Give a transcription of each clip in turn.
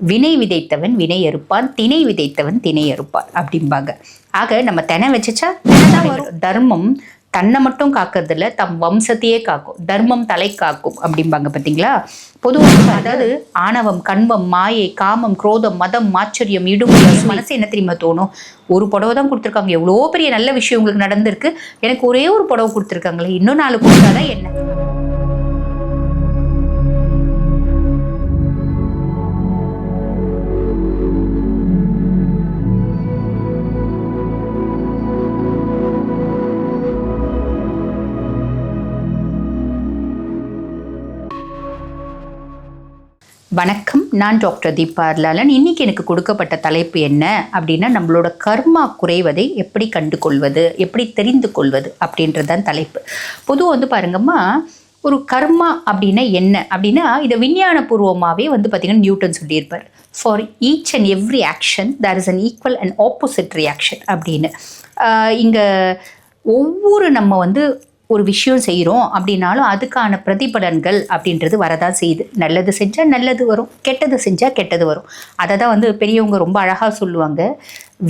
வினை விதைத்தவன் வினை அறுப்பான் திணை விதைத்தவன் திணை அறுப்பான் அப்படிம்பாங்க. ஆக நம்ம தெனை வச்சுச்சா தெனை தான் தர்மம் தன்னை மட்டும் காக்கிறது இல்ல தம் வம்சத்தையே காக்கும். தர்மம் தலை காக்கும் அப்படிம்பாங்க பார்த்தீங்களா பொதுவாக அதாவது ஆணவம் கண்பம் மாயை காமம் குரோதம் மதம் மாச்சரியம் இடுமை மனசு என்ன தெரியுமா தோணும்? ஒரு புடவை தான் கொடுத்துருக்காங்க. எவ்வளோ பெரிய நல்ல விஷயம் உங்களுக்கு நடந்திருக்கு. எனக்கு ஒரே ஒரு புடவை கொடுத்துருக்காங்களே. இன்னும் நாலு கொடுத்தாதான் என்ன? வணக்கம். நான் டாக்டர் தீபா அர்லாலன். இன்னைக்கு எனக்கு கொடுக்கப்பட்ட தலைப்பு என்ன அப்படின்னா நம்மளோட கர்மா குறைவதை எப்படி கண்டு கொள்வது எப்படி தெரிந்து கொள்வது அப்படின்றது தான் தலைப்பு. பொதுவாக வந்து பாருங்கம்மா ஒரு கர்மா அப்படின்னா என்ன? அப்படின்னா இதை விஞ்ஞானபூர்வமாகவே வந்து பார்த்திங்கன்னா நியூட்டன் சொல்லியிருப்பார். For each and every action there is an equal and opposite reaction அப்படின்னு. இங்கே ஒவ்வொரு நம்ம வந்து ஒரு விஷயம் செய்கிறோம் அப்படின்னாலும் அதுக்கான பிரதிபலன்கள் அப்படின்றது வரதான் செய்யுது. நல்லது செஞ்சால் நல்லது வரும் கெட்டது செஞ்சால் கெட்டது வரும். அதை தான் வந்து பெரியவங்க ரொம்ப அழகாக சொல்லுவாங்க.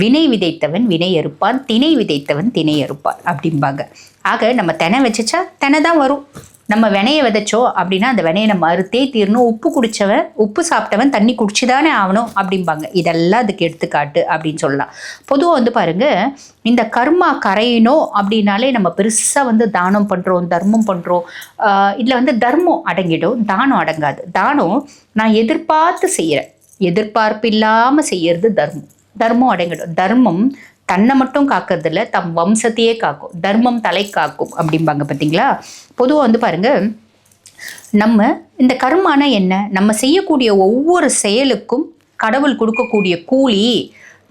வினை விதைத்தவன் வினை அறுப்பான் திணை விதைத்தவன் திணை அறுப்பான் அப்படிம்பாங்க. ஆக நம்ம தினை வச்சுச்சா தெனை தான் வரும். நம்ம வினையை விதைச்சோம் அப்படின்னா அந்த வினையை நம்ம அறுத்தே தீரணும். உப்பு குடித்தவன் உப்பு சாப்பிட்டவன் தண்ணி குடிச்சுதானே ஆகணும் அப்படிம்பாங்க. இதெல்லாம் அதுக்கு எடுத்துக்காட்டு அப்படின்னு சொல்லலாம். பொதுவாக வந்து பாருங்க இந்த கர்மா கரையணும் அப்படின்னாலே நம்ம பெருசாக வந்து தானம் பண்ணுறோம் தர்மம் பண்ணுறோம் இதில் வந்து தர்மம் அடங்கிடும் தானம் அடங்காது. தானம் நான் எதிர்பார்த்து செய்கிறேன் எதிர்பார்ப்பு இல்லாமல் செய்யறது தர்மம். தர்மம் அடங்கிடும். தர்மம் தன்னை மட்டும் காக்கிறது தம் வம்சத்தையே காக்கும் தர்மம் தலை காக்கும் அப்படிம்பாங்க பார்த்தீங்களா பொதுவாக வந்து பாருங்க நம்ம இந்த கர்மானா என்ன? நம்ம செய்யக்கூடிய ஒவ்வொரு செயலுக்கும் கடவுள் கொடுக்கக்கூடிய கூலி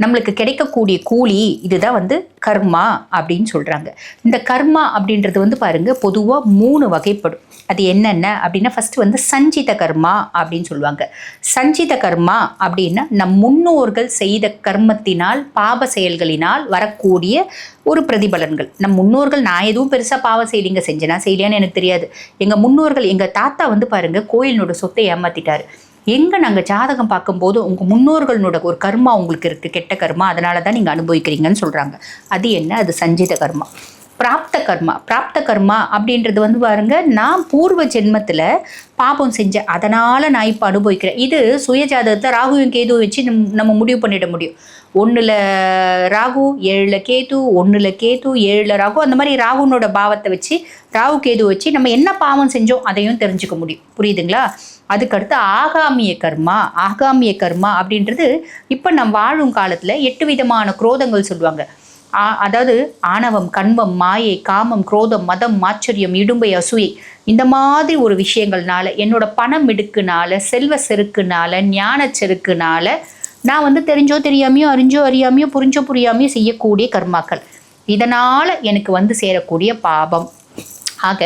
நம்மளுக்கு கிடைக்கக்கூடிய கூலி இதுதான் வந்து கர்மா அப்படின்னு சொல்கிறாங்க இந்த கர்மா அப்படின்றது வந்து பாருங்கள் பொதுவாக மூணு வகைப்படும். அது என்னென்ன அப்படின்னா ஃபஸ்ட்டு வந்து சஞ்சித கர்மா அப்படின்னு சொல்லுவாங்க. சஞ்சித கர்மா அப்படின்னா நம் முன்னோர்கள் செய்த கர்மத்தினால் பாப செயல்களினால் வரக்கூடிய ஒரு பிரதிபலன்கள். நம் முன்னோர்கள் நான் எதுவும் பெருசாக பாவ செய்யலிங்க செஞ்சேனா செய்யலையான்னு எனக்கு தெரியாது. எங்கள் முன்னோர்கள் எங்கள் தாத்தா வந்து பாருங்கள் கோயிலினோட சொத்தை ஏமாற்றிட்டார் எங்கே நாங்கள் ஜாதகம் பார்க்கும்போது உங்கள் முன்னோர்களோட ஒரு கர்மா உங்களுக்கு இருக்குது கெட்ட கர்மா அதனால தான் நீங்கள் அனுபவிக்கிறீங்கன்னு சொல்கிறாங்க அது என்ன? அது சஞ்சித கர்மா. பிராப்த கர்மா பிராப்த கர்மா அப்படின்றது வந்து பாருங்க நான் பூர்வ ஜென்மத்தில் பாபம் செஞ்சேன் அதனால் நான் இப்போ அனுபவிக்கிறேன். இது சுயஜாதகத்தை ராகுவையும் கேதுவும் வச்சு நம் நம்ம முடிவு பண்ணிட முடியும். ஒன்றில் ராகு ஏழில் கேது ஒன்றில் கேது ஏழில் ராகு அந்த மாதிரி ராகுனோட பாவத்தை வச்சு ராகு கேது வச்சு நம்ம என்ன பாவம் செஞ்சோம் அதையும் தெரிஞ்சுக்க முடியும். புரியுதுங்களா? அதுக்கடுத்து ஆகாமிய கர்மா ஆகாமிய கர்மா அப்படின்றது இப்போ நம்ம வாழும் காலத்தில் எட்டு விதமான குரோதங்கள் சொல்லுவாங்க. அதாவது ஆணவம் கண்பம் மாயை காமம் குரோதம் மதம் மாச்சரியம் இடும்பை அசூயை இந்த மாதிரி ஒரு விஷயங்கள்னால என்னோட பணம் மிடுக்குனால செல்வ செருக்குனால ஞான செருக்குனால நான் வந்து தெரிஞ்சோ தெரியாமையோ அறிஞ்சோ அறியாமையோ புரிஞ்சோ புரியாமையோ செய்யக்கூடிய கர்மாக்கள். இதனால் எனக்கு வந்து சேரக்கூடிய பாபம். ஆக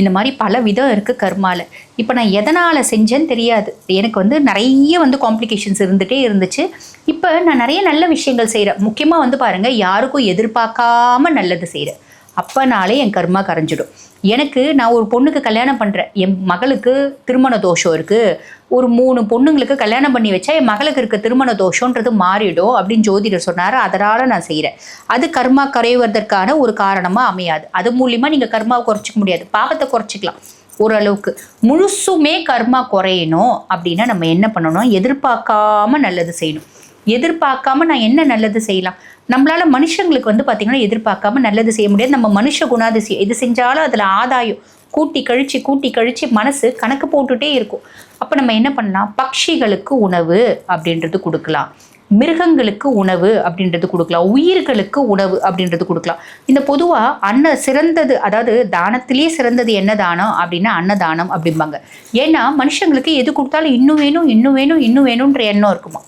இந்த மாதிரி பல விதம் இருக்குது கர்மாவில் இப்போ நான் எதனால் செஞ்சேன்னு தெரியாது. எனக்கு வந்து நிறைய வந்து காம்ப்ளிகேஷன்ஸ் இருந்துகிட்டே இருந்துச்சு. இப்போ நான் நிறைய நல்ல விஷயங்கள் செய்கிறேன் முக்கியமாக வந்து பாருங்கள் யாருக்கும் எதிர்பார்க்காம நல்லது செய்கிறேன் அப்போனாலே என் கர்மா கரைஞ்சிடும். எனக்கு நான் ஒரு பொண்ணுக்கு கல்யாணம் பண்ணுறேன் என் மகளுக்கு திருமண தோஷம் இருக்குது ஒரு மூணு பொண்ணுங்களுக்கு கல்யாணம் பண்ணி வச்சா என் மகளுக்கு இருக்க திருமண தோஷன்றது மாறிடும் அப்படின்னு ஜோதிடர் சொன்னார். அதனால் நான் செய்கிறேன் அது கர்மா கரைவதற்கான ஒரு காரணமாக அமையாது. அது மூலியமாக நீங்கள் கர்மாவை குறைச்சிக்க முடியாது. பாவத்தை குறைச்சிக்கலாம். ஓரளவுக்கு. முழுசுமே கர்மா குறையணும் அப்படின்னா நம்ம என்ன பண்ணணும்? எதிர்பார்க்காம நல்லது செய்யணும். எதிர்பார்க்காம நான் என்ன நல்லது செய்யலாம்? நம்மளால மனுஷங்களுக்கு வந்து பார்த்தீங்கன்னா எதிர்பார்க்காம நல்லது செய்ய முடியாது. நம்ம மனுஷ குணாதிசயம். எது செஞ்சாலும் அதில் ஆதாயம். கூட்டி கழிச்சு கூட்டி கழிச்சு மனசு கணக்கு போட்டுட்டே இருக்கும். அப்போ நம்ம என்ன பண்ணலாம்? பட்சிகளுக்கு உணவு அப்படின்றது கொடுக்கலாம். மிருகங்களுக்கு உணவு அப்படின்றது கொடுக்கலாம். உயிர்களுக்கு உணவு அப்படின்றது கொடுக்கலாம். இந்த பொதுவாக அன்ன சிறந்தது அதாவது தானத்திலேயே சிறந்தது என்ன தானம் அப்படின்னா அன்னதானம் அப்படிம்பாங்க. ஏன்னா மனுஷங்களுக்கு எது கொடுத்தாலும் இன்னும் வேணும் இன்னும் வேணும் இன்னும் வேணுன்ற எண்ணம் இருக்குமா?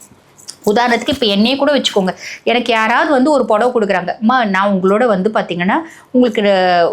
உதாரணத்துக்கு இப்போ என்னையே கூட வச்சுக்கோங்க. எனக்கு யாராவது வந்து ஒரு புடவை கொடுக்குறாங்க. அம்மா நான் உங்களோட வந்து பார்த்தீங்கன்னா உங்களுக்கு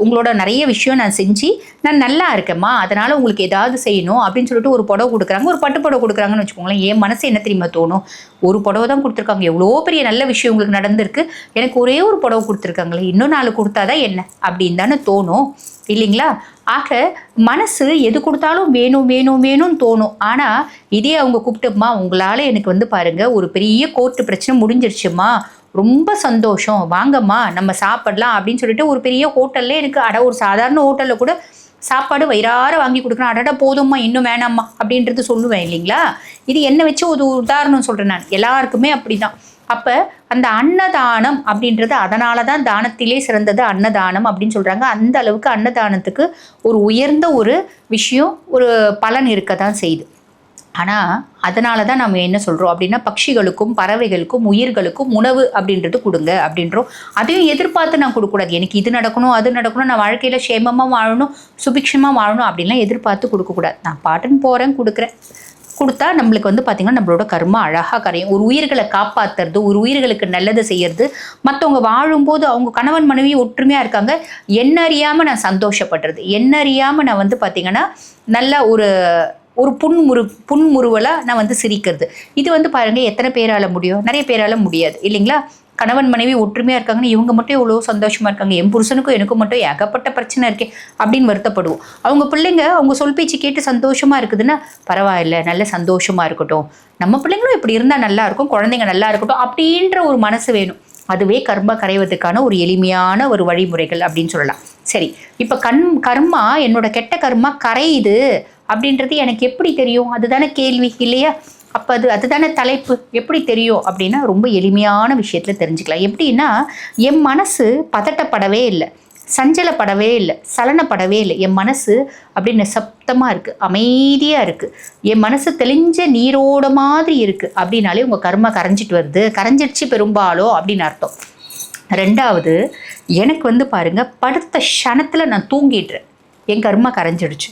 உங்களோட நிறைய விஷயம் நான் செஞ்சு நான் நல்லா இருக்கேம்மா. அதனால் உங்களுக்கு ஏதாவது செய்யணும் அப்படின்னு சொல்லிட்டு ஒரு புடவை கொடுக்குறாங்க. ஒரு பட்டு புடவை கொடுக்குறாங்கன்னு வச்சுக்கோங்களேன். என் மனசு என்ன தெரியுமா தோணும்? ஒரு புடவை தான் கொடுத்துருக்காங்க. எவ்வளோ பெரிய நல்ல விஷயம் உங்களுக்கு நடந்திருக்கு. எனக்கு ஒரே ஒரு புடவை கொடுத்துருக்காங்களே. இன்னும் நாலு கொடுத்தாதான் என்ன? அப்படின்னு தானே தோணும். இல்லைங்களா? ஆக மனசு எது கொடுத்தாலும் வேணும் வேணும் வேணும்னு தோணும். ஆனால் இதே அவங்க கூப்பிட்டுமா உங்களால் எனக்கு வந்து பாருங்க ஒரு பெரிய கோர்ட்டு பிரச்சனை முடிஞ்சிருச்சுமா ரொம்ப சந்தோஷம். வாங்கம்மா நம்ம சாப்பிடலாம் அப்படின்னு சொல்லிட்டு ஒரு பெரிய ஹோட்டல்ல எனக்கு அட ஒரு சாதாரண ஹோட்டலில் கூட சாப்பாடு வயிறார வாங்கி கொடுக்குறேன் அடட போதும்மா இன்னும் வேணாம்மா அப்படின்றது சொல்லுவேன் இல்லைங்களா? இது என்ன வச்சு ஒரு உதாரணம் சொல்கிறேன் நான். எல்லாருக்குமே அப்படிதான். அப்போ அந்த அன்னதானம் அப்படின்றது அதனால தான் தானத்திலே சிறந்தது அன்னதானம் அப்படின்னு சொல்கிறாங்க அந்த அளவுக்கு அன்னதானத்துக்கு ஒரு உயர்ந்த ஒரு விஷயம் ஒரு பலன் இருக்க தான் செய்யுது. ஆனால் அதனால தான் நம்ம என்ன சொல்கிறோம் அப்படின்னா பட்சிகளுக்கும் பறவைகளுக்கும் உயிர்களுக்கும் உணவு அப்படின்றது கொடுங்க அப்படின்றோம். அதையும் எதிர்பார்த்து நான் கொடுக்கக்கூடாது. எனக்கு இது நடக்கணும் அது நடக்கணும் நான் வாழ்க்கையில் சேமமாக வாழணும் சுபிக்ஷமாக வாழணும் அப்படின்லாம் எதிர்பார்த்து கொடுக்கக்கூடாது. நான் பாட்டுன்னு போகிறேன் கொடுக்குறேன். கொடுத்தா நம்மளுக்கு வந்து பார்த்திங்கன்னா நம்மளோட கர்மா அழகாக கரையும். ஒரு உயிர்களை காப்பாற்றுறது ஒரு உயிர்களுக்கு நல்லது செய்யறது. மற்றவங்க வாழும்போது அவங்க கணவன் மனைவி ஒற்றுமையாக இருக்காங்க. என்ன அறியாமல் நான் சந்தோஷப்படுறது? என்ன அறியாமல் நான் வந்து பார்த்திங்கன்னா நல்ல ஒரு ஒரு புன்முறு புன்முறுவலாக நான் வந்து சிரிக்கிறது. இது வந்து பாருங்கள் எத்தனை பேரால் முடியும்? நிறைய பேரால் முடியாது. இல்லைங்களா? கணவன் மனைவி ஒற்றுமையாக இருக்காங்கன்னு இவங்க மட்டும் எவ்வளோ சந்தோஷமாக இருக்காங்க. என் புருஷனுக்கும் எனக்கும் மட்டும் ஏகப்பட்ட பிரச்சனை இருக்கே அப்படின்னு வருத்தப்படுவோம். அவங்க பிள்ளைங்க அவங்க சொல் பேச்சு கேட்டு சந்தோஷமாக இருக்குதுன்னா பரவாயில்ல நல்ல சந்தோஷமாக இருக்கட்டும். நம்ம பிள்ளைங்களும் இப்படி இருந்தால் நல்லா இருக்கும் குழந்தைங்க நல்லா இருக்கட்டும் அப்படின்ற ஒரு மனசு வேணும். அதுவே கர்மா கரைவதற்கான ஒரு எளிமையான ஒரு வழிமுறைகள் அப்படின்னு சொல்லலாம். சரி இப்போ கண் கர்மா என்னோட கெட்ட கர்மா கரையுது அப்படின்றது எனக்கு எப்படி தெரியும்? அதுதானே கேள்வி இல்லையா? அப்போ அது அதுதானே தலைப்பு? எப்படி தெரியும்? அப்படின்னா ரொம்ப எளிமையான விஷயத்தில் தெரிஞ்சுக்கலாம். எப்படின்னா என் மனசு பதட்டப்படவே இல்லை. சஞ்சலப்படவே இல்லை. சலனப்படவே இல்லை. என் மனசு அப்படின்னு சப்தமாக இருக்குது அமைதியாக இருக்குது என் மனசு தெளிஞ்ச நீரோட மாதிரி இருக்குது அப்படின்னாலே உங்கள் கர்மா கரைஞ்சிட்டு வருது. கரைஞ்சிடுச்சு பெரும்பாலோ அப்படின்னு அர்த்தம். ரெண்டாவது எனக்கு வந்து பாருங்க படுத்த க்ஷணத்தில் நான் தூங்கிடுறேன். என் கர்மா கரைஞ்சிடுச்சு.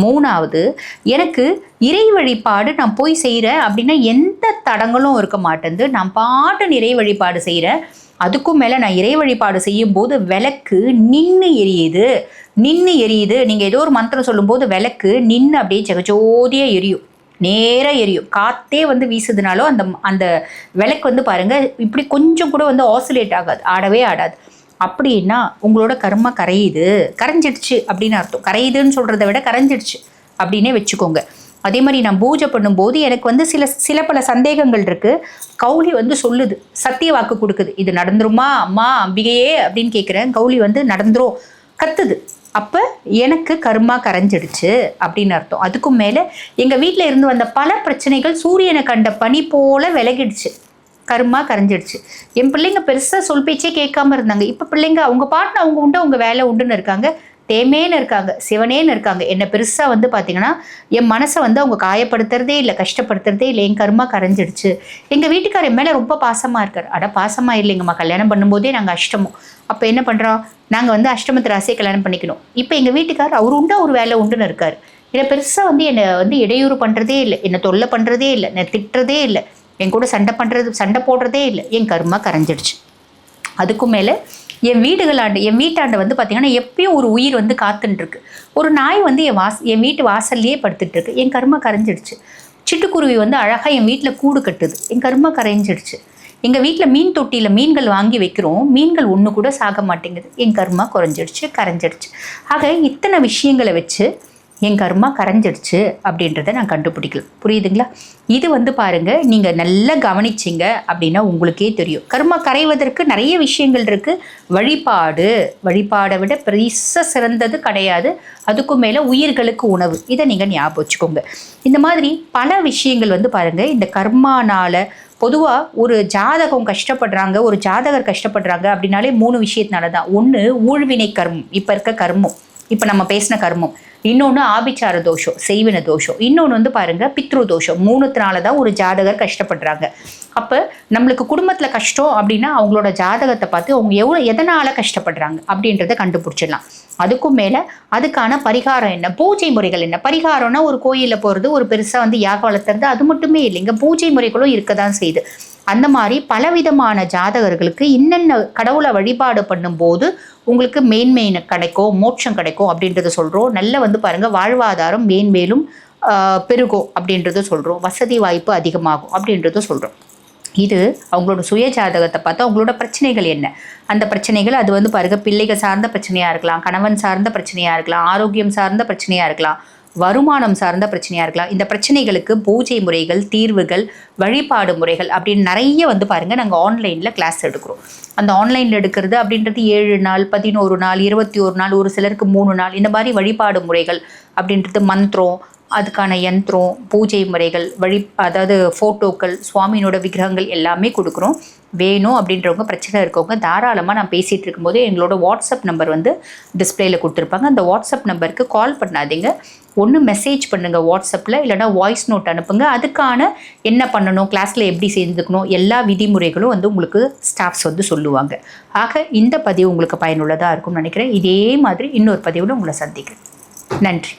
மூணாவது எனக்கு இறை வழிபாடு நான் போய் செய்கிறேன் அப்படின்னா எந்த தடங்களும் இருக்க மாட்டேங்குது நான் பாட்டு இறை வழிபாடு செய்கிறேன் அதுக்கும் மேலே நான் இறை வழிபாடு செய்யும்போது விளக்கு நின்று எரியுது. நின்று எரியுது. நீங்கள் ஏதோ ஒரு மந்திரம் சொல்லும்போது விளக்கு நின்று அப்படியே ஜெகஜோதியாக எரியும். நேராக எரியும். காற்றே வந்து வீசுதுனாலும் அந்த அந்த விளக்கு வந்து பாருங்கள் இப்படி கொஞ்சம் கூட வந்து ஆசிலேட் ஆகாது. ஆடவே ஆடாது. அப்படின்னா உங்களோட கர்மா கரையுது. கரைஞ்சிடுச்சு அப்படின்னு அர்த்தம். கரையுதுன்னு சொல்கிறத விட கரைஞ்சிடுச்சு அப்படின்னே வச்சுக்கோங்க. அதே மாதிரி நான் பூஜை பண்ணும்போது எனக்கு வந்து சில சில பல சந்தேகங்கள் இருக்குது கௌலி வந்து சொல்லுது சத்திய வாக்கு கொடுக்குது. இது நடந்துருமா? அம்மா அம்பிகையே அப்படின்னு கேட்குறேன் கௌலி வந்து நடந்துரும் கத்துது. அப்போ எனக்கு கர்மா கரைஞ்சிடுச்சு அப்படின்னு அர்த்தம். அதுக்கும் மேலே எங்கள் வீட்டில் இருந்து வந்த பல பிரச்சனைகள் சூரியனை கண்ட பனி போல விலகிடுச்சு. கருமா கரைஞ்சிடுச்சு. என் பிள்ளைங்க பெருசாக சொல் பேச்சே கேட்காம இருந்தாங்க. இப்போ பிள்ளைங்க அவங்க பாட்டுன்னு அவங்க உண்டு அவங்க வேலை உண்டுன்னு இருக்காங்க. தேமேன்னு இருக்காங்க சிவனேன்னு இருக்காங்க. என்னை பெருசாக வந்து பார்த்தீங்கன்னா என் மனசை வந்து அவங்க காயப்படுத்துறதே இல்லை கஷ்டப்படுத்துறதே இல்லை. என் கருமா கரைஞ்சிடுச்சு. எங்கள் வீட்டுக்கார் என் மேலே ரொம்ப பாசமாக இருக்கார். அட பாசமாக இல்லைங்கம்மா. கல்யாணம் பண்ணும்போதே நாங்கள் அஷ்டமம். அப்போ என்ன பண்ணுறோம் நாங்கள் வந்து அஷ்டமத்து ராசியை கல்யாணம் பண்ணிக்கணும். இப்போ எங்கள் வீட்டுக்கார் அவர் உண்டு அவர் வேலை உண்டுன்னு இருக்கார். என்னை பெருசாக வந்து என்னை வந்து இடையூறு பண்ணுறதே இல்லை. என்னை தொல்லை பண்ணுறதே இல்லை. என்னை திட்டுறதே இல்லை. என் கூட சண்டை பண்ணுறது சண்டை போடுறதே இல்லை. என் கருமா கரைஞ்சிடுச்சு. அதுக்கும் மேலே என் வீடுகளாண்டு என் வீட்டாண்ட வந்து பார்த்திங்கன்னா எப்பயும் ஒரு உயிர் வந்து காத்துன்ட்ருக்கு. ஒரு நாய் வந்து என் வாஸ் என் வீட்டு வாசல்லையே படுத்துட்ருக்கு. என் கருமா கரைஞ்சிடுச்சு. சிட்டுக்குருவி வந்து அழகாக என் வீட்டில் கூடு கட்டுது. என் கருமா கரைஞ்சிடுச்சு. எங்கள் வீட்டில் மீன் தொட்டியில் மீன்கள் வாங்கி வைக்கிறோம். மீன்கள் ஒன்று கூட சாக மாட்டேங்குது. என் கருமா குறைஞ்சிடுச்சு கரைஞ்சிடுச்சு. ஆக இத்தனை விஷயங்களை வச்சு என் கர்மா கரைஞ்சிடுச்சு அப்படின்றத நான் கண்டுபிடிக்கலாம் புரியுதுங்களா? இது வந்து பாருங்கள் நீங்கள் நல்லா கவனிச்சிங்க அப்படின்னா உங்களுக்கே தெரியும். கர்மா கரைவதற்கு நிறைய விஷயங்கள் இருக்குது வழிபாடு வழிபாடை விட பெரிச சிறந்தது கிடையாது. அதுக்கும் மேலே உயிர்களுக்கு உணவு. இதை நீங்கள் ஞாபகம் வச்சுக்கோங்க. இந்த மாதிரி பல விஷயங்கள் வந்து பாருங்கள் இந்த கர்மானால் பொதுவாக ஒரு ஜாதகம் கஷ்டப்படுறாங்க ஒரு ஜாதகர் கஷ்டப்படுறாங்க அப்படின்னாலே மூணு விஷயத்தினால தான் ஒன்று ஊழ்வினை கர்மம். இப்போ இருக்க கர்மம். இப்போ நம்ம பேசின கர்மம். இன்னொன்று ஆபிச்சார தோஷம் செய்வின தோஷம். இன்னொன்று வந்து பாருங்கள் பித்ரு தோஷம். மூணுத்தினால தான் ஒரு ஜாதகர் கஷ்டப்படுறாங்க. அப்போ நம்மளுக்கு குடும்பத்தில் கஷ்டம் அப்படின்னா அவங்களோட ஜாதகத்தை பார்த்து அவங்க எவ்வளோ எதனால் கஷ்டப்படுறாங்க அப்படின்றத கண்டுபிடிச்சிடலாம். அதுக்கும் மேலே அதுக்கான பரிகாரம் என்ன? பூஜை முறைகள் என்ன? பரிகாரம்னா ஒரு கோயிலில் போகிறது ஒரு பெருசாக வந்து யாக வளர்த்துறது அது மட்டுமே இல்லைங்க பூஜை முறைகளும் இருக்க தான் செய்யுது. அந்த மாதிரி பலவிதமான ஜாதகர்களுக்கு இன்னென்ன கடவுளை வழிபாடு பண்ணும்போது உங்களுக்கு மேன்மையின் கிடைக்கும் மோட்சம் கிடைக்கும் அப்படின்றத சொல்கிறோம் நல்ல வந்து பாருங்கள் வாழ்வாதாரம் மேன்மேலும் பெருகும் அப்படின்றத சொல்கிறோம் வசதி வாய்ப்பு அதிகமாகும் அப்படின்றத சொல்கிறோம் இது அவங்களோட சுய ஜாதகத்தை பார்த்து அவங்களோட பிரச்சனைகள் என்ன? அந்த பிரச்சனைகள் அது வந்து பாருங்க பிள்ளைகள் சார்ந்த பிரச்சனையாக இருக்கலாம் கணவன் சார்ந்த பிரச்சனையாக இருக்கலாம் ஆரோக்கியம் சார்ந்த பிரச்சனையாக இருக்கலாம் வருமானம் சார்ந்த பிரச்சனையாக இருக்கலாம் இந்த பிரச்சனைகளுக்கு பூஜை முறைகள் தீர்வுகள் வழிபாடு முறைகள் அப்படின்னு நிறைய வந்து பாருங்கள் நாங்கள் ஆன்லைனில் கிளாஸ் எடுக்கிறோம். அந்த ஆன்லைனில் எடுக்கிறது அப்படின்றது ஏழு நாள் பதினோரு நாள் இருபத்தி ஒரு நாள் ஒரு சிலருக்கு மூணு நாள் இந்த மாதிரி வழிபாடு முறைகள் அப்படின்றது மந்திரம் அதுக்கான யந்திரம் பூஜை முறைகள் வழி அதாவது ஃபோட்டோக்கள் சுவாமியினோட விக்கிரகங்கள் எல்லாமே கொடுக்குறோம். வேணும் அப்படின்றவங்க பிரச்சனை இருக்கவங்க தாராளமாக நான் பேசிகிட்டு இருக்கும்போது எங்களோட வாட்ஸ்அப் நம்பர் வந்து டிஸ்பிளேயில் கொடுத்துருப்பாங்க. அந்த வாட்ஸ்அப் நம்பருக்கு கால் பண்ணாதீங்க. ஒன்று மெசேஜ் பண்ணுங்கள் வாட்ஸ்அப்பில் இல்லைனா வாய்ஸ் நோட் அனுப்புங்க. அதுக்கான என்ன பண்ணணும் கிளாஸில் எப்படி சேர்ந்துக்கணும் எல்லா விதிமுறைகளும் வந்து உங்களுக்கு ஸ்டாஃப்ஸ் வந்து சொல்லுவாங்க. ஆக இந்த பதிவு உங்களுக்கு பயனுள்ளதாக இருக்கும்னு நினைக்கிறேன். இதே மாதிரி இன்னொரு பதிவில் உங்களை சந்திக்கிறேன். நன்றி.